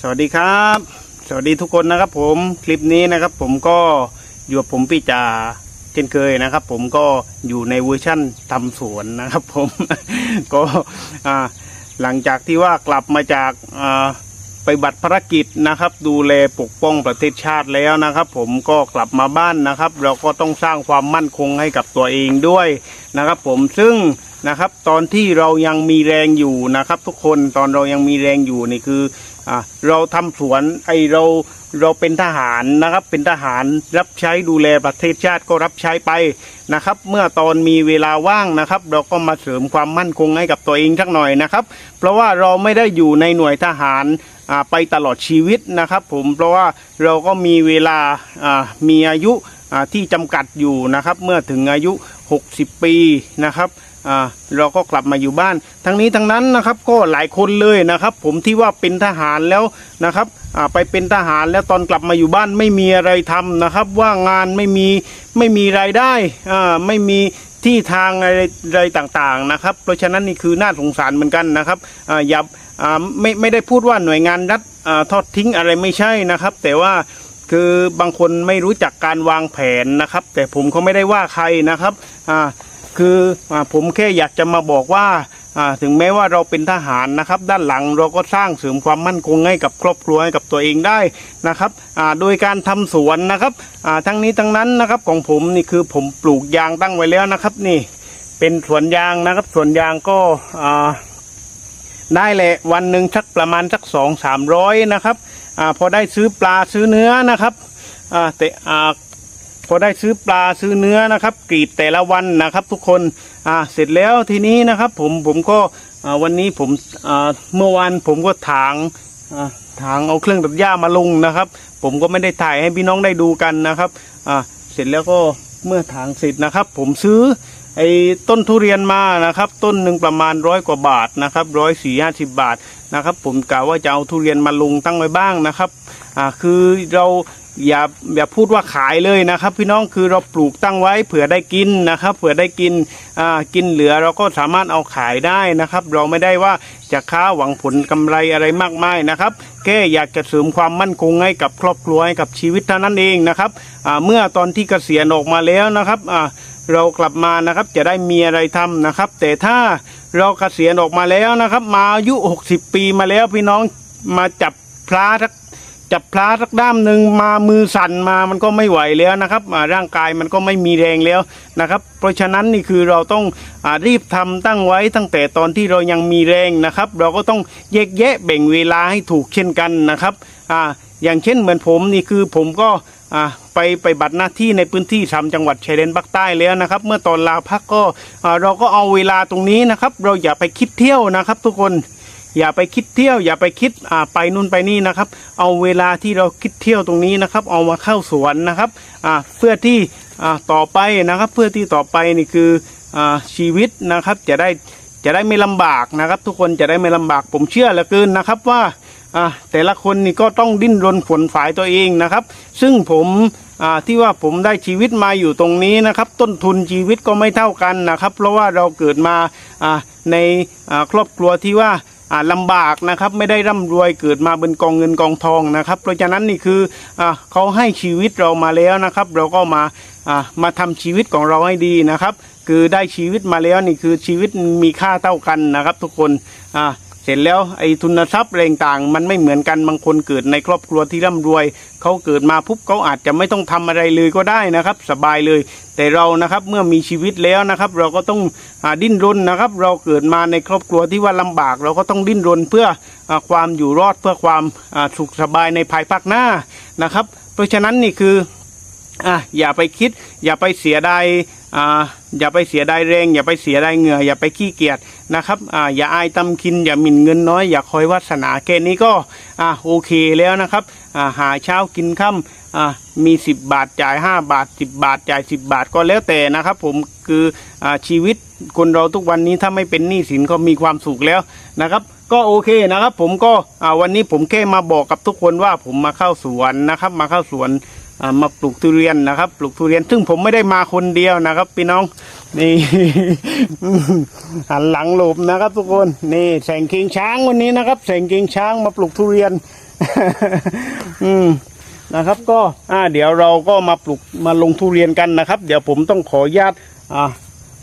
สวัสดีครับ สวัสดีทุกคนนะครับ ผมคลิปนี้นะครับ ผมก็อยู่กับผมพี่จ่าเช่นเคยนะครับ ผมก็อยู่ในเวอร์ชั่นทำสวนนะครับ ผม ก็หลังจากที่ว่ากลับมาจากไปบัตรภารกิจนะครับ ดูแลปกป้องประเทศชาติแล้วนะครับ ผมก็กลับมาบ้านนะครับ เราก็ต้องสร้างความมั่นคงให้กับตัวเองด้วยนะครับ ผมซึ่ง นะครับ ตอนที่เรายังมีแรงอยู่นะครับ ทุกคนตอนเรายังมีแรงอยู่นี่คืออะเราทำสวนไอเราเราเป็นทหารนะครับ เป็นทหารรับใช้ดูแลประเทศชาติก็รับใช้ไปนะครับ เมื่อตอนมีเวลาว่างนะครับ เราก็มาเสริมความมั่นคงให้กับตัวเองสักหน่อยนะครับ เพราะว่าเราไม่ได้อยู่ในหน่วยทหารไปตลอดชีวิตนะครับ ผมเพราะว่าเราก็มีเวลามีอายุที่จำกัดอยู่นะครับ เมื่อถึงอายุ 60 ปีนะครับ เราก็กลับมาอยู่บ้าน ทั้งนี้ทั้งนั้นนะครับก็หลายคนเลยนะครับ ผมที่ว่าเป็นทหารแล้วนะครับไปเป็นทหารแล้วตอนกลับมาอยู่บ้านไม่มีอะไรทำนะครับ ว่างานไม่มีไม่มีรายได้อ่าไม่มีที่ทางอะไรอะไรต่างๆนะครับ เพราะฉะนั้นนี่คือน่าสงสารเหมือนกันนะครับอ่าอย่าอ่าไม่ไม่ได้พูดว่าหน่วยงานรัฐทอดทิ้งอะไรไม่ใช่นะครับ แต่ว่าคือบางคนไม่รู้จักการวางแผนนะครับ แต่ผมก็ไม่ได้ว่าใครนะครับอ่า คืออผมแค่อยากจะมาบอกว่าถึงแม้ว่าเราเป็นทหารนะครับ ด้านหลังเราก็สร้างเสริมความมั่นคงให้กับครอบครัวให้กับตัวเองได้นะครับโดยการทำสวนนะครับทั้งนี้ทั้งนั้นนะครับของผมนี่คือผมปลูกยางตั้งไว้แล้วนะครับ นี่เป็นสวนยางนะครับสวนยางก็ได้แหละวันหนึ่งสักประมาณสักสองสามร้อยนะครับอพอได้ซื้อปลาซื้อเนื้อนะครับแต่อ่า พอได้ซื้อปลาซื้อเนื้อนะครับ กรีดแต่ละวันนะครับ ทุกคนอ่าเสร็จแล้วทีนี้นะครับ ผมผมก็อ่าวันนี้ผมอ่าเมื่อวานผมก็ถางอ่าถางเอาเครื่องตัดหญ้ามาลงนะครับ ผมก็ไม่ได้ถ่ายให้พี่น้องได้ดูกันนะครับอ่าเสร็จแล้วก็เมื่อถางเสร็จนะครับ ผมซื้อไอ้ต้นทุเรียนมานะครับ ต้นหนึ่งประมาณร้อยกว่าบาทนะครับร้อยสี่ห้าสิบบาทนะครับ ผมกะว่าจะเอาทุเรียนมาลงตั้งไว้บ้างนะครับอ่าคือเรา อย่าอย่าพูดว่าขายเลยนะครับ พี่น้องคือเราปลูกตั้งไว้เผื่อได้กินนะครับ เผื่อได้กินอ่ากินเหลือเราก็สามารถเอาขายได้นะครับ เราไม่ได้ว่าจะค้าหวังผลกำไรอะไรมากมายนะครับแค่อยากจะเสริมความมั่นคงให้กับครอบครัวให้กับชีวิตเท่านั้นเองนะครับอ่าเมื่อตอนที่เกษียณออกมาแล้วนะครับอ่าเรากลับมานะครับจะได้มีอะไรทำนะครับ แต่ถ้าเราเกษียณออกมาแล้วนะครับ มาอายุ 60 ปีมาแล้วพี่น้องมาจับพลาสัก จับพลาสักด้ามหนึ่งมามือสั่นมามันก็ไม่ไหวแล้วนะครับร่างกายมันก็ไม่มีแรงแล้วนะครับ เพราะฉะนั้นนี่คือเราต้องอรีบทำตั้งไว้ตั้งแต่ตอนที่เรายังมีแรงนะครับ เราก็ต้องแยกแยะแบ่งเวลาให้ถูกเช่นกันนะครับอ่าอย่างเช่นเหมือนผมนี่คือผมก็ไปไปบัตรหน้าที่ในพื้นที่สามจังหวัดชายแดนภาคใต้แล้วนะครับ เมื่อตอนลาพักก็เราก็เอาเวลาตรงนี้นะครับ เราอย่าไปคิดเที่ยวนะครับทุกคน อย่าไปคิดเที่ยวอย่าไปคิดอ่าไปนู่นไปนี่นะครับ เอาเวลาที่เราคิดเที่ยวตรงนี้นะครับ เอามาเข้าสวนนะครับอ่าเพื่อที่อ่าต่อไปนะครับ เพื่อที่ต่อไปนี่คืออ่าชีวิตนะครับจะได้จะได้ไม่ลำบากนะครับ ทุกคนจะได้ไม่ลำบากผมเชื่อเหลือเกินนะครับว่าอ่าแต่ละคนนี่ก็ต้องดิ้นรนขวนฝายตัวเองนะครับ ซึ่งผมอ่าที่ว่าผมได้ชีวิตมาอยู่ตรงนี้นะครับ ต้นทุนชีวิตก็ไม่เท่ากันนะครับ เพราะว่าเราเกิดมาอ่าในอ่าครอบครัวที่ว่า ลำบากนะครับไม่ได้ร่ำรวยเกิดมาเป็นกองเงินกองทองนะครับเพราะฉะนั้นนี่คืออเขาให้ชีวิตเรามาแล้วนะครับ เราก็มามาทำชีวิตของเราให้ดีนะครับ คือได้ชีวิตมาแล้วนี่คือชีวิตมีค่าเท่ากันนะครับ ทุกคนอ่า เสร็จแล้วไอ้ทุนทรัพย์แรงต่างมันไม่เหมือนกันบางคนเกิดในครอบครัวที่ร่ำรวยเขาเกิดมาปุ๊บเขาอาจจะไม่ต้องทำอะไรเลยก็ได้นะครับ สบายเลย แต่เรานะครับเมื่อมีชีวิตแล้วนะครับ เราก็ต้องอดิ้นรนนะครับ เราเกิดมาในครอบครัวที่ว่าลำบาก เราก็ต้องดิ้นรนเพื่ออความอยู่รอดเพื่อความสุขสบายในภายภาคหน้านะครับ เพราะฉะนั้นนี่คือ อะอย่าไปคิด อย่าไปเสียดายอ่าอย่าไปเสียดายแรง อย่าไปเสียดายเหงื่อ อย่าไปขี้เกียจนะครับอ่าอย่าอายตำคิน อย่าหมิ่นเงินน้อย อย่าคอยวาสนาแค่นี้ก็อ่าโอเคแล้วนะครับอ่าหาเช้ากินค่ำอ่ามี 10 บาทจ่าย 5 บาท 10 บาทจ่าย 10 บาทก็แล้วแต่นะครับผมคืออ่าชีวิตคนเราทุกวันนี้ถ้าไม่เป็นหนี้สินก็มีความสุขแล้วนะครับก็โอเคนะครับผมก็อ่าวันนี้ผมแค่มาบอกกับทุกคนว่าผมมาเข้าสวนนะครับมาเข้าสวน มาปลูกทุเรียนนะครับ ปลูกทุเรียน ซึ่งผมไม่ได้มาคนเดียวนะครับพี่น้อง นี่ หันหลังหลบนะครับ ทุกคนนี่แสงกียงช้างวันนี้นะครับ แสงกียงช้างมาปลูกทุเรียน อืมนะครับก็อ่าเดี๋ยวเราก็มาปลูกมาลงทุเรียนกันนะครับ เดี๋ยวผมต้องขออนุญาตอ่า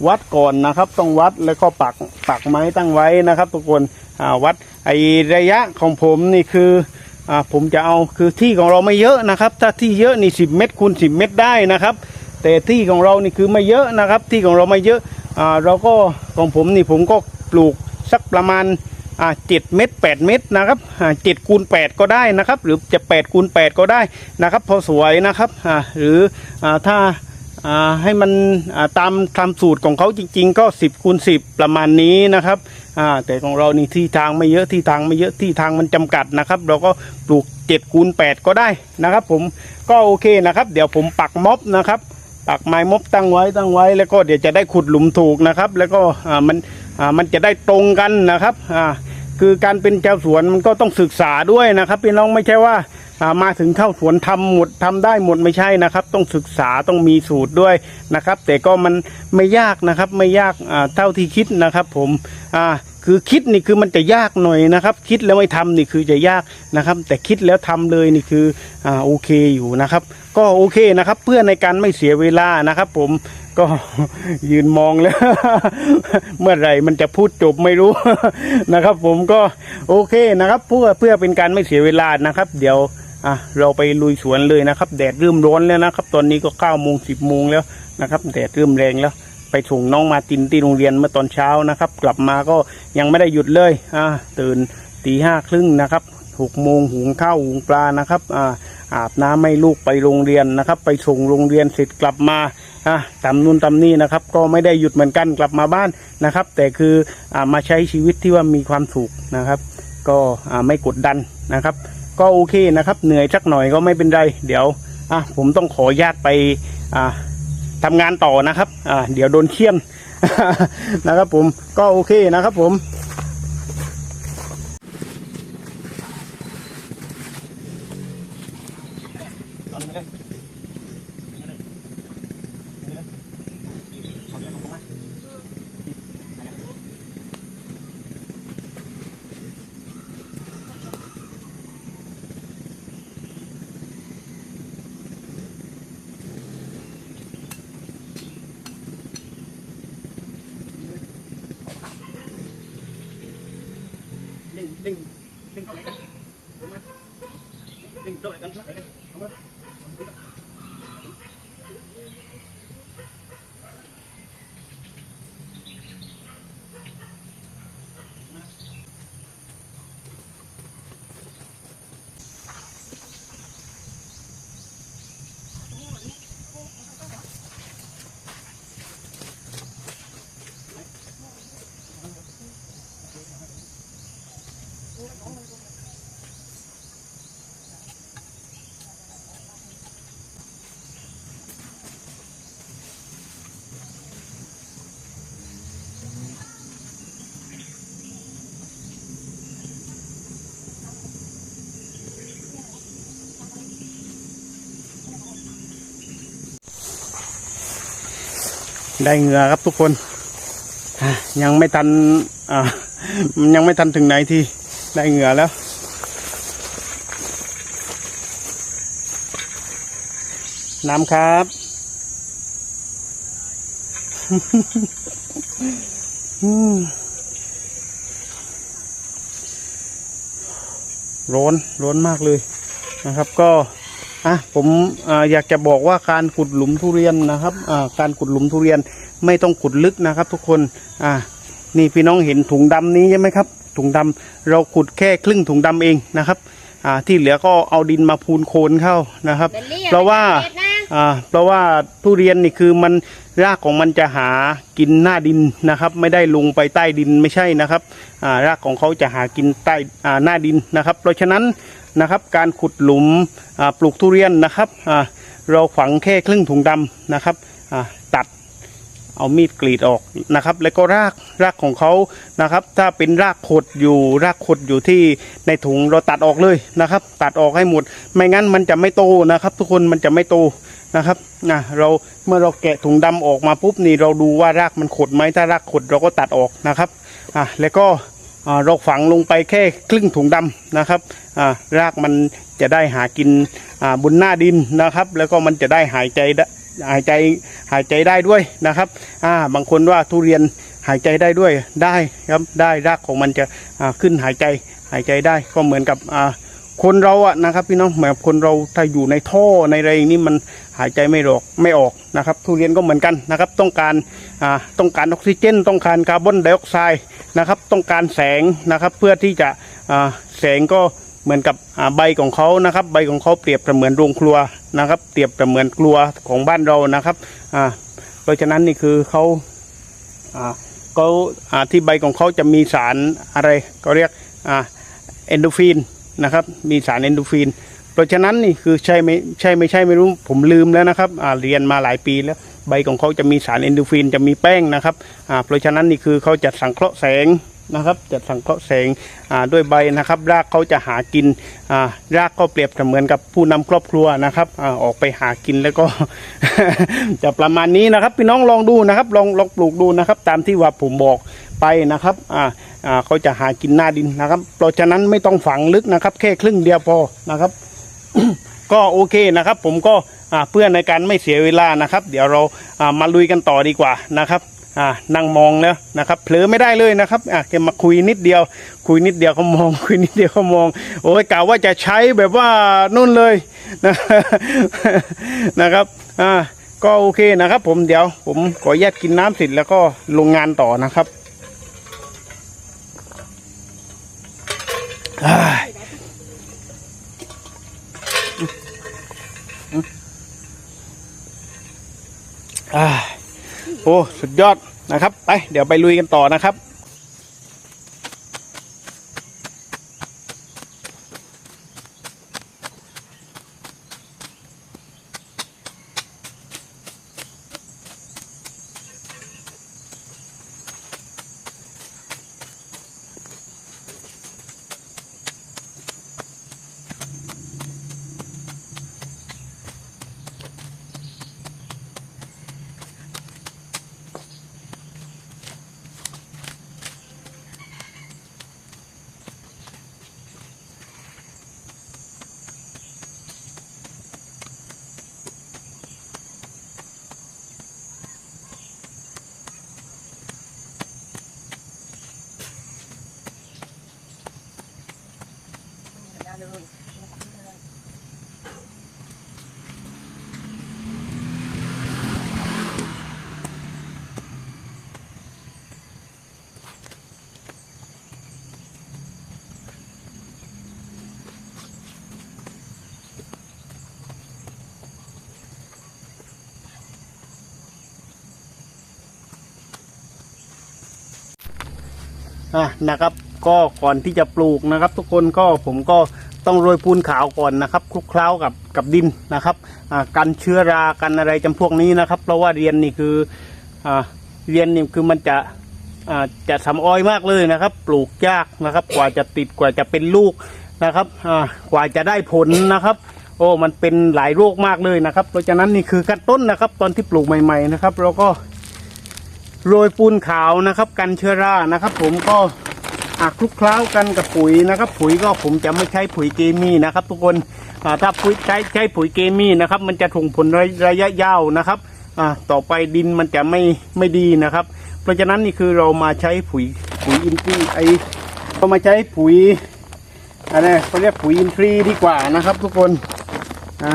วัดก่อนนะครับ ต้องวัดแล้วก็ปักปักไม้ตั้งไว้นะครับ ทุกคนอ่าวัดไอระยะของผมนี่คือ อ่าผมจะเอาคือที่ของเราไม่เยอะนะครับ ถ้าที่เยอะนี่สิบเมตรคูณสิบเมตรได้นะครับ แต่ที่ของเรานี่คือไม่เยอะนะครับ ที่ของเราไม่เยอะอ่าเราก็ของผมนี่ผมก็ปลูกสักประมาณอ่าเจ็ดเมตรแปดเมตรนะครับอ่าเจ็ดคูณแปดก็ได้นะครับ หรือจะแปดคูณแปดก็ได้นะครับ พอสวยนะครับอ่าหรืออ่าถ้าอ่า ให้มันตามตามสูตรของเขาจริง ๆ ก็สิบคูณสิบประมาณนี้นะครับแต่ของเรานี่ที่ทางไม่เยอะที่ทางไม่เยอะที่ทางมันจำกัดนะครับ เราก็ปลูกเจ็ดคูณแปดก็ได้นะครับ ผมก็โอเคนะครับ เดี๋ยวผมปักม็อบนะครับ ปักไม้ม็อบตั้งไว้ตั้งไว้ แล้วก็เดี๋ยวจะได้ขุดหลุมถูกนะครับ แล้วก็มันมันจะได้ตรงกันนะครับคือการเป็นเจ้าสวนมันก็ต้องศึกษาด้วยนะครับพี่น้องไม่ใช่ว่า มาถึงเข้าสวนทำหมดทำได้หมดไม่ใช่นะครับ ต้องศึกษาต้องมีสูตรด้วยนะครับ แต่ก็มันไม่ยากนะครับ ไม่ยากเท่าที่คิดนะครับ ผมอ่าคือคิดนี่คือมันจะยากหน่อยนะครับ คิดแล้วไม่ทำนี่คือจะยากนะครับ แต่คิดแล้วทำเลยนี่คืออ่าโอเคอยู่นะครับ ก็โอเคนะครับ เพื่อในการไม่เสียเวลานะครับ ผมก็ยืนมองแล้ว เมื่อไหร่มันจะพูดจบไม่รู้นะครับ ผมก็โอเคนะครับ เพื่อเพื่อเป็นการไม่เสียเวลานะครับ เดี๋ยว อะเราไปลุยสวนเลยนะครับ แดดเริ่มร้อนแล้วนะครับ ตอนนี้ก็เก้าโมงสิบโมงแล้วนะครับ แดดเริ่มแรงแล้ว ไปส่งน้องมาตินที่โรงเรียนเมื่อตอนเช้านะครับ กลับมาก็ยังไม่ได้หยุดเลยอ่าตื่นตีห้าครึ่งนะครับหกโมงหุงข้าวหุงปลานะครับอ่าอาบน้ำให้ลูกไปโรงเรียนนะครับ ไปส่งโรงเรียนเสร็จกลับมาอ่าทำนู่นทำนี่นะครับ ก็ไม่ได้หยุดเหมือนกันกลับมาบ้านนะครับ แต่คืออ่ามาใช้ชีวิตที่ว่ามีความสุขนะครับ ก็อ่าไม่กดดันนะครับ ก็โอเคนะครับ เหนื่อยสักหน่อยก็ไม่เป็นไร เดี๋ยวอะผมต้องขอญาตไปอ่าทำงานต่อนะครับอ่าเดี๋ยวโดนเคี่ยนนะครับผมก็โอเคนะครับผม ¿Qué? ¿Qué? ¿Qué? ได้เหงื่อครับทุกคนอะยังไม่ทันอ่ายังไม่ทันถึงไหนที่ได้เหงื่อแล้ว น้ำครับอืมร้อน ร้อนมากเลยนะครับก็ อะผมอ่าอยากจะบอกว่าการขุดหลุมทุเรียนนะครับอ่าการขุดหลุมทุเรียนไม่ต้องขุดลึกนะครับ ทุกคนอ่านี่พี่น้องเห็นถุงดำนี้ใช่ไหมครับ ถุงดำเราขุดแค่ครึ่งถุงดำเองนะครับอ่าที่เหลือก็เอาดินมาพูนโคนเข้านะครับเบลลี่เพราะว่าเด็ดนะอ่าเพราะว่าทุเรียนนี่คือมันรากของมันจะหากินหน้าดินนะครับ ไม่ได้ลงไปใต้ดินไม่ใช่นะครับอ่ารากของเขาจะหากินใต้อ่าหน้าดินนะครับ เพราะฉะนั้น นะครับ การขุดหลุมปลูกทุเรียนนะครับเราฝังแค่ครึ่งถุงดำนะครับตัดเอามีดกรีดออกนะครับ แล้วก็รากรากของเขานะครับ ถ้าเป็นรากขดอยู่รากขดอยู่ที่ในถุงเราตัดออกเลยนะครับ ตัดออกให้หมด ไม่งั้นมันจะไม่โตนะครับ ทุกคนมันจะไม่โตนะครับนะเราเมื่อเราแกะถุงดำออกมาปุ๊บนี่เราดูว่ารากมันขดไหมถ้ารากขดเราก็ตัดออกนะครับอะแล้วก็ เราฝังลงไปแค่ครึ่งถุงดำนะครับรากมันจะได้หากินบนหน้าดินนะครับ แล้วก็มันจะได้หายใจได้หายใจหายใจได้ด้วยนะครับาบางคนว่าทุเรียนหายใจได้ด้วยได้ครับได้รากของมันจะขึ้นหายใจหายใจได้ก็เหมือนกับ คนเราอะนะครับพี่น้องแบบคนเราถ้าอยู่ในท่อในอะไรอย่างนี้มันหายใจไม่ออกไม่ออกนะครับ ทุเรียนก็เหมือนกันนะครับ ต้องการอ่าต้องการออกซิเจน ต้องการคาร์บอนไดออกไซด์นะครับ ต้องการแสงนะครับ เพื่อที่จะอ่าแสงก็เหมือนกับอ่าใบของเขานะครับ ใบของเขาเปรียบเสมือนโรงครัวนะครับ เปรียบเสมือนครัวของบ้านเรานะครับอ่าเพราะฉะนั้นนี่คือเขาอ่าเขาอ่าที่ใบของเขาจะมีสารอะไรก็เรียกอ่าเอนโดฟิน นะครับ มีสารเอนโดฟิน เพราะฉะนั้นนี่คือใช่ไม่ใช่ไม่ใช่ไม่รู้ผมลืมแล้วนะครับอ่าเรียนมาหลายปีแล้ว ใบของเขาจะมีสารเอนโดฟินจะมีแป้งนะครับอ่าเพราะฉะนั้นนี่คือเขาจะสังเคราะห์แสงนะครับจะสังเคราะห์แสงอ่าด้วยใบนะครับ รากเขาจะหากินอ่ารากก็เปรียบเสมือนกับผู้นำครอบครัวนะครับอ่าออกไปหากินแล้วก็ จะประมาณนี้นะครับ พี่น้องลองดูนะครับ ลองลองปลูกดูนะครับ ตามที่ว่าผมบอกไปนะครับอ่า เขาจะหากินหน้าดินนะครับ เพราะฉะนั้นไม่ต้องฝังลึกนะครับ แค่ครึ่งเดียวพอนะครับ ก็โอเคนะครับ ผมก็อ่าเพื่อในการไม่เสียเวลานะครับ เดี๋ยวเราอ่ามาลุยกันต่อดีกว่านะครับอ่านั่งมองแล้วนะครับเผลอไม่ได้เลยนะครับอะแกมาคุยนิดเดียว คุยนิดเดียวเขามอง คุยนิดเดียวเขามอง โอ้ยกล่าวว่าจะใช้แบบว่านู่นเลยนะนะครับอ่าก็โอเคนะครับ ผมเดี๋ยวผมขอแยกกินน้ำเสร็จแล้วก็ลงงานต่อนะครับ อ้ายอ้าย โอ้ สุดยอดนะครับ ไป เดี๋ยวไปลุยกันต่อนะครับ นะครับ ก็ก่อนที่จะปลูกนะครับ ทุกคนก็ผมก็ต้องโรยปูนขาวก่อนนะครับคลุกเคล้ากับกับดินนะครับกันเชื้อรากันอะไรจำพวกนี้นะครับ เพราะว่าเรียนนี่คืออเรียนนี่คือมันจะจะทำอ้อยมากเลยนะครับ ปลูกยากนะครับ กว่าจะติดกว่าจะเป็นลูกนะครับกว่าจะได้ผลนะครับ โอ้มันเป็นหลายโรคมากเลยนะครับ เพราะฉะนั้นนี่คือขั้นต้นนะครับ ตอนที่ปลูกใหม่ ๆนะครับเราก็ โรยปูนขาวนะครับ กันเชื้อรานะครับ ผมก็อะคลุกเคล้ากันกับปุ๋ยนะครับ ปุ๋ยก็ผมจะไม่ใช้ปุ๋ยเคมีนะครับ ทุกคนถ้าปุ๋ยใช้ใช้ปุ๋ยเคมีนะครับ มันจะส่งผลระระยะยาวนะครับต่อไปดินมันจะไม่ไม่ดีนะครับ เพราะฉะนั้นนี่คือเรามาใช้ปุ๋ยปุ๋ยอินทรีย์ไอเรามาใช้ปุ๋ยอะไรเขาเรียกปุ๋ยอินทรีย์ดีกว่านะครับ ทุกคนอ่า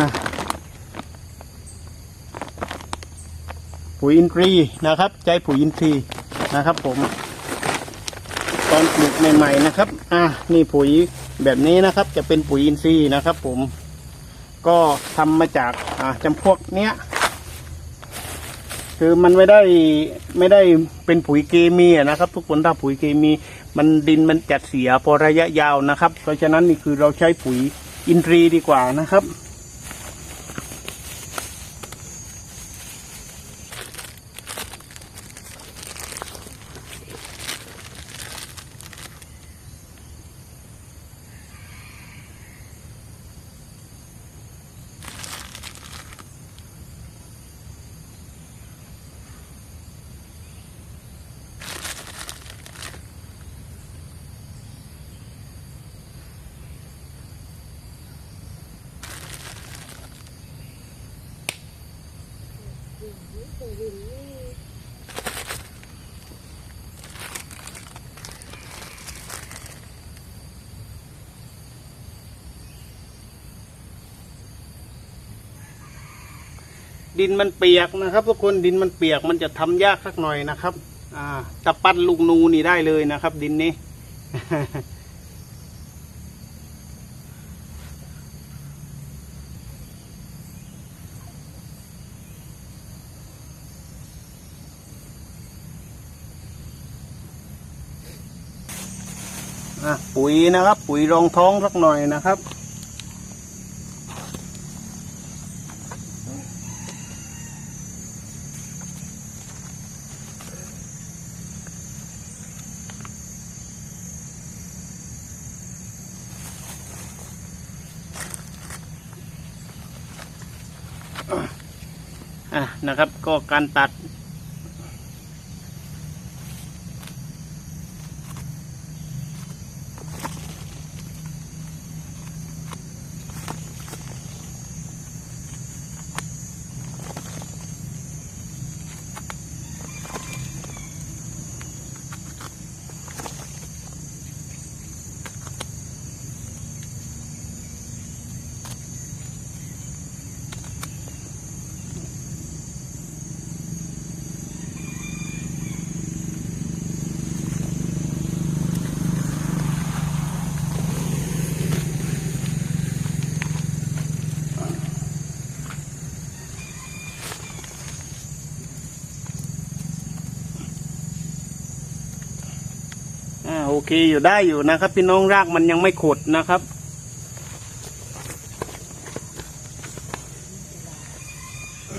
ปุ๋ยอินทรีย์นะครับใช้ปุ๋ยอินทรีย์นะครับ ผม ตอนปลูกใหม่ๆนะครับ อะนี่ปุ๋ยแบบนี้นะครับ จะเป็นปุ๋ยอินทรีย์นะครับ ผม ก็ทำมาจากอ่าจำพวกเนี้ยคือมันไม่ได้ไม่ได้เป็นปุ๋ยเคมีนะครับ ทุกคนถ้าปุ๋ยเคมีมันดินมันจัดเสียพอระยะยาวนะครับ เพราะฉะนั้นนี่คือเราใช้ปุ๋ยอินทรีย์ดีกว่านะครับ ดินมันเปียกนะครับ ทุกคนดินมันเปียกมันจะทำยากสักหน่อยนะครับ อ่าตะปั้นลูกนูนี่ได้เลยนะครับ ดินนี้ อะปุ๋ยนะครับ ปุ๋ยรองท้องสักหน่อยนะครับอะนะครับก็การตัด เคอยู่ได้อยู่นะครับ พี่น้องรากมันยังไม่ขดนะครับ อ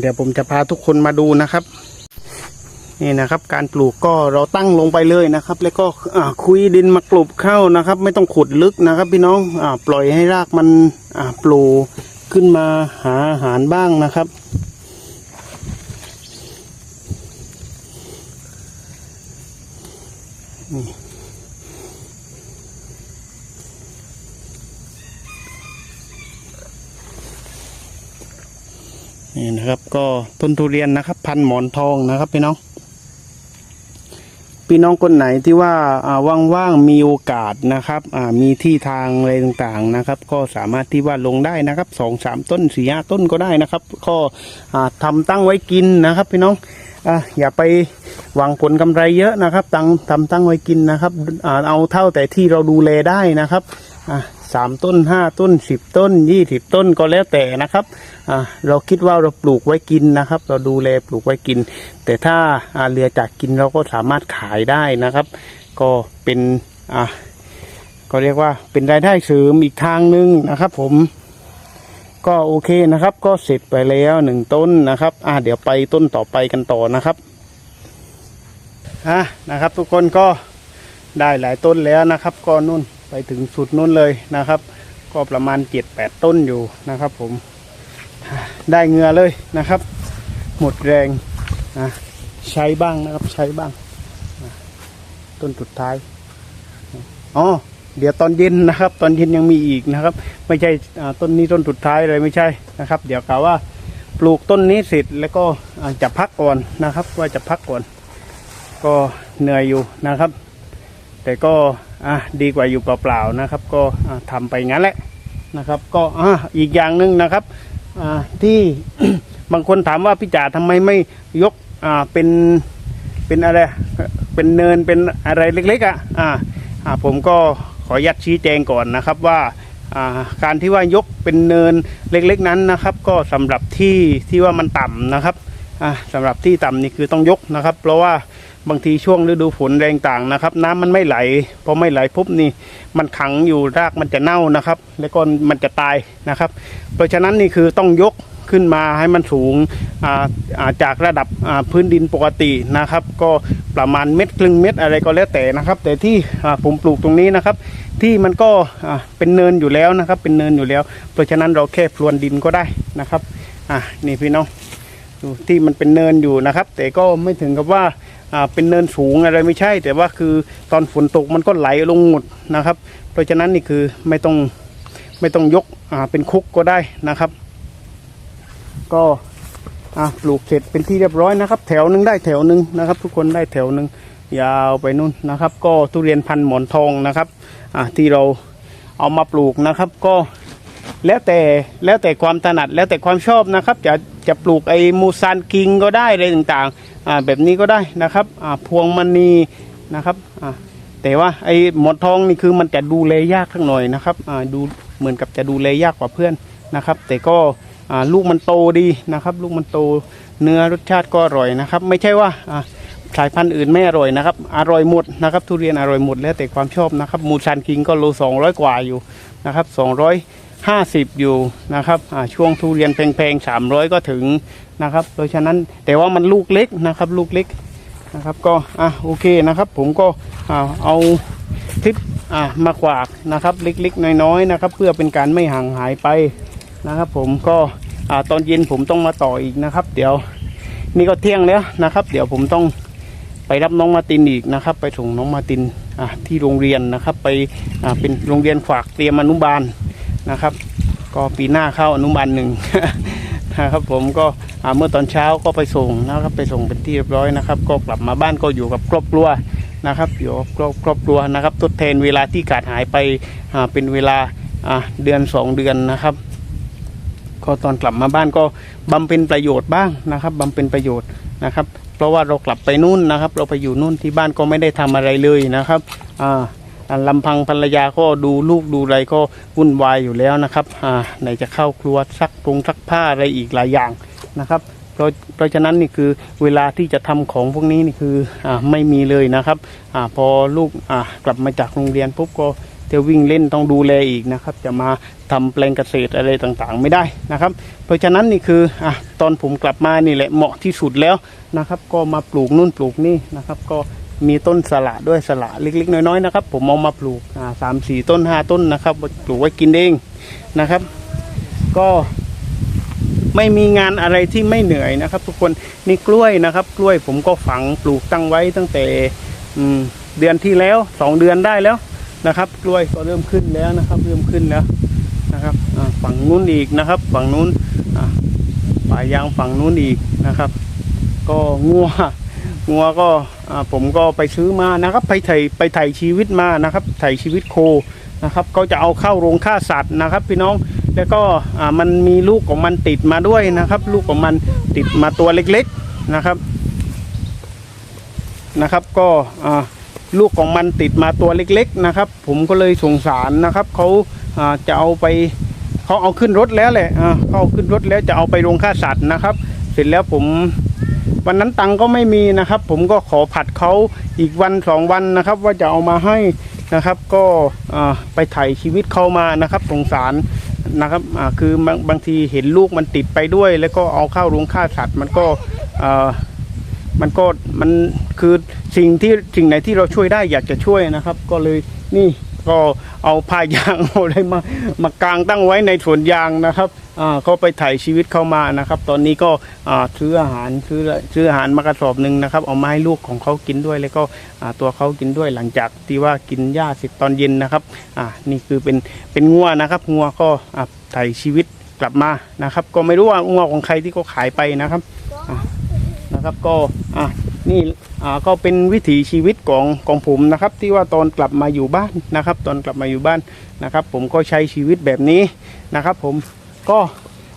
เดี๋ยวผมจะพาทุกคนมาดูนะครับ นี่นะครับ การปลูกก็เราตั้งลงไปเลยนะครับ แล้วก็คุยดินมากลบเข้านะครับ ไม่ต้องขุดลึกนะครับ พี่น้องอปล่อยให้รากมันปลูกขึ้นมาหาอาหารบ้างนะครับนี่ นะครับ ก็ต้นทุเรียนนะครับ พันหมอนทองนะครับพี่น้อง พี่น้องคนไหนที่ว่าว่างๆมีโอกาสนะครับมีที่ทางอะไรต่างๆนะครับ ก็สามารถที่ว่าลงได้นะครับสองสามต้นสี่ห้าต้นก็ได้นะครับ ก็อ่าทำตั้งไว้กินนะครับ พี่น้องออย่าไปหวังผลกำไรเยอะนะครับ ตั้งทำตั้งไว้กินนะครับเอาเท่าแต่ที่เราดูแลได้นะครับ สามต้นห้าต้นสิบต้นยี่สิบต้นก็แล้วแต่นะครับเราคิดว่าเราปลูกไว้กินนะครับ เราดูแลปลูกไว้กิน แต่ถ้าเรือจากกินเราก็สามารถขายได้นะครับ ก็เป็นก็เรียกว่าเป็นรายได้เสริมอีกทางหนึ่งนะครับ ผมก็โอเคนะครับ ก็เสร็จไปแล้วหนึ่งต้นนะครับ อ่าเดี๋ยวไปต้นต่อไปกันต่อนะครับอะนะครับ ทุกคนก็ได้หลายต้นแล้วนะครับก็นู่น ไปถึงสุดนู่นเลยนะครับ ก็ประมาณเจ็ดแปดต้นอยู่นะครับ ผมได้เงือเลยนะครับ หมดแรงนะใช้บ้างนะครับใช้บ้างนะต้นสุดท้ายอ๋อเดี๋ยวตอนเย็นนะครับ ตอนเย็นยังมีอีกนะครับ ไม่ใช่ต้นนี้ต้นสุดท้ายเลยไม่ใช่นะครับ เดี๋ยวกล่าวว่าปลูกต้นนี้เสร็จแล้วก็จะพักก่อนนะครับ ว่าจะพักก่อน ก็เหนื่อยอยู่นะครับ แต่ก็ อะดีกว่าอยู่เปล่าๆนะครับ ก็อะทำไปงั้นแหละนะครับ ก็อะอีกอย่างหนึ่งนะครับอ่าที่บางคนถามว่าพี่จ๋าทำไมไม่ยกอ่าเป็นเป็นอะไรเป็นเนินเป็นอะไรเล็กๆอะอ่าอ่าผมก็ขออนุญาตชี้แจงก่อนนะครับว่าการที่ว่ายกเป็นเนินเล็กๆนั้นนะครับ ก็สำหรับที่ที่ว่ามันต่ำนะครับอ่าสำหรับที่ต่ำนี่คือต้องยกนะครับ เพราะว่า บางทีช่วงฤดูฝนแรงต่างนะครับ น้ำมันไม่ไหลพอไม่ไหลปุ๊บนี่มันขังอยู่รากมันจะเน่านะครับ แล้วก็มันจะตายนะครับ เพราะฉะนั้นนี่คือต้องยกขึ้นมาให้มันสูงาาจากระดับพื้นดินปกตินะครับ ก็ประมาณเม็ดครึ่งเม็ดอะไรก็แล้วแต่นะครับ แต่ที่ผมปลูกตรงนี้นะครับ ที่มันก็เป็นเนินอยู่แล้วนะครับ เป็นเนินอยู่แล้ว เพราะฉะนั้นเราแค่พรวนดินก็ได้นะครับอ่านี่พี่น้อง ดูที่มันเป็นเนินอยู่นะครับ แต่ก็ไม่ถึงกับว่าเป็นเนินสูงอะไรไม่ใช่ แต่ว่าคือตอนฝนตกมันก็ไหลลงหมดนะครับ เพราะฉะนั้นนี่คือไม่ต้องไม่ต้องยกเป็นคุกก็ได้นะครับ ก็ปลูกเสร็จเป็นที่เรียบร้อยนะครับ แถวหนึ่งได้แถวหนึ่งนะครับ ทุกคนได้แถวหนึ่งยาวไปนู่นนะครับ ก็ทุเรียนพันธุ์หมอนทองนะครับที่เราเอามาปลูกนะครับ ก็ แล้วแต่แล้วแต่ความถนัดแล้วแต่ความชอบนะครับ จะจะปลูกไอ้มูซานกิงก็ได้อะไรต่างๆอ่าแบบนี้ก็ได้นะครับอ่าพวงมณีนะครับอ่าแต่ว่าไอ้หมอนทองนี่คือมันจะดูแลยากทั้งหน่อยนะครับอ่าดูเหมือนกับจะดูแลยากกว่าเพื่อนนะครับ แต่ก็อ่าลูกมันโตดีนะครับ ลูกมันโตเนื้อรสชาติก็อร่อยนะครับ ไม่ใช่ว่าอ่าสายพันธุ์อื่นไม่อร่อยนะครับ อร่อยหมดนะครับ ทุเรียนอร่อยหมดแล้วแต่ความชอบนะครับ มูซันคิงก็โลสองร้อยกว่าอยู่นะครับส องร้อยห้าสิบอยู่นะครับช่วงทุเรียนแพงๆสามร้อยก็ถึงนะครับเพราะฉะนั้นแต่ว่ามันลูกเล็กนะครับ ลูกเล็กนะครับก็อะโอเคนะครับ ผมก็อ่าเอาคลิปอ่ามาขวากนะครับเล็กๆ น้อยๆนะครับ เพื่อเป็นการไม่ห่างหายไปนะครับ ผมก็อ่าตอนเย็นผมต้องมาต่ออีกนะครับ เดี๋ยวนี่ก็เที่ยงแล้วนะครับ เดี๋ยวผมต้องไปรับน้องมาตินอีกนะครับ ไปส่งน้องมาตินอ่าที่โรงเรียนนะครับ ไปอ่าเป็นโรงเรียนฝากเตรียมอนุบาล นะครับ ก็ปีหน้าเข้าอนุบาลหนึ่งนะครับผมก็เมื่อตอนเช้าก็ไปส่งนะครับไปส่งเป็นที่เรียบร้อยนะครับ ก็กลับมาบ้านก็อยู่กับครอบครัวนะครับอยู่กับครอบครอบครัวนะครับทดแทนเวลาที่ขาดหายไปเป็นเวลาเดือนสองเดือนนะครับ ก็ตอนกลับมาบ้านก็บำเพ็ญประโยชน์บ้างนะครับบำเพ็ญประโยชน์นะครับ เพราะว่าเรากลับไปนู่นนะครับ เราไปอยู่นู่นที่บ้านก็ไม่ได้ทำอะไรเลยนะครับอ่า ลำพังภรรยาก็ดูลูกดูอะไรก็วุ่นวายอยู่แล้วนะครับอ่าไหนจะเข้าครัวซักปรุงซักผ้าอะไรอีกหลายอย่างนะครับเพราะเพราะฉะนั้นนี่คือเวลาที่จะทำของพวกนี้นี่คืออ่าไม่มีเลยนะครับอาพอลูกอ่ากลับมาจากโรงเรียนปุ๊บก็จะวิ่งเล่นต้องดูแลอีกนะครับ จะมาทำแปลงเกษตรอะไรต่างๆ ไม่ได้นะครับ เพราะฉะนั้นนี่คืออะตอนผมกลับมานี่แหละเหมาะที่สุดแล้วนะครับ ก็มาปลูกนู่นปลูกนี่นะครับ ก็ มีต้นสละด้วยสละเล็ก ๆ น้อยๆนะครับ ผมเอามาปลูกสามสี่ต้นห้าต้นนะครับปลูกไว้กินเองนะครับ ก็ไม่มีงานอะไรที่ไม่เหนื่อยนะครับ ทุกคนนี่กล้วยนะครับ กล้วยผมก็ฝังปลูกตั้งไว้ตั้งแต่เดือนที่แล้วสองเดือนได้แล้วนะครับ กล้วยก็เริ่มขึ้นแล้วนะครับ เริ่มขึ้นแล้วนะครับฝั่งนู้นอีกนะครับ ฝั่งนู้นอ่าป่ายางฝั่งนู้นอีกนะครับ ก็งัว งัวก็ผมก็ไปซื้อมานะครับ ไปไถ่ไปไถ่ชีวิตมานะครับ ไถ่ชีวิตโคนะครับก็จะเอาเข้าโรงฆ่าสัตว์นะครับ พี่น้องแล้วก็มันมีลูกของมันติดมาด้วยนะครับ ลูกของมันติดมาตัวเล็กๆนะครับนะครับ ก็ลูกของมันติดมาตัวเล็ก ๆนะครับ ผมก็เลยสงสารนะครับเขาจะเอาไปเขาเอาขึ้นรถแล้วแหละเขาเอาขึ้นรถแล้วจะเอาไปโรงฆ่าสัตว์นะครับ เสร็จแล้วผม วันนั้นตังก็ไม่มีนะครับ ผมก็ขอผัดเขาอีกวันสองวันนะครับ ว่าจะเอามาให้นะครับ ก็ไปถ่ายชีวิตเขามานะครับสงสารนะครับคือบางบางทีเห็นลูกมันติดไปด้วย แล้วก็เอาข้าโรงฆ่าสัตว์มันก็มันก็มันคือสิ่งที่สิ่งไหนที่เราช่วยได้อยากจะช่วยนะครับ ก็เลยนี่ ก็เอาผ้ายางเอาอะไรมามากางตั้งไว้ในสวนยางนะครับอ่าก็ไปถ่ายชีวิตเข้ามานะครับ ตอนนี้ก็อ่าซื้ออาหารซื้อซื้ออาหารมากระสอบหนึ่งนะครับ เอามาให้ลูกของเขากินด้วยแล้วก็อ่าตัวเขากินด้วยหลังจากที่ว่ากินหญ้าเสร็จตอนเย็นนะครับอ่านี่คือเป็นเป็นงัวนะครับงัวก็อ่าถ่ายชีวิตกลับมานะครับ ก็ไม่รู้ว่างัวของใครที่เขาขายไปนะครับอ่า นะครับ ก็อ่านี่อ่าก็เป็นวิถีชีวิตของของผมนะครับ ที่ว่าตอนกลับมาอยู่บ้านนะครับ ตอนกลับมาอยู่บ้านนะครับ ผมก็ใช้ชีวิตแบบนี้นะครับ ผมก็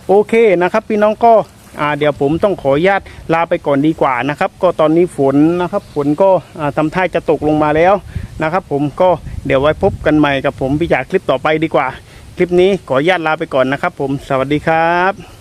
โอเคนะครับ พี่น้องก็อ่าเดี๋ยวผมต้องขออนุญาตลาไปก่อนดีกว่านะครับ ก็ตอนนี้ฝนนะครับ ฝนก็อ่าทำท่าจะตกลงมาแล้วนะครับ ผมก็เดี๋ยวไว้พบกันใหม่กับผมพี่จากคลิปต่อไปดีกว่า คลิปนี้ขออนุญาตลาไปก่อนนะครับ ผมสวัสดีครับ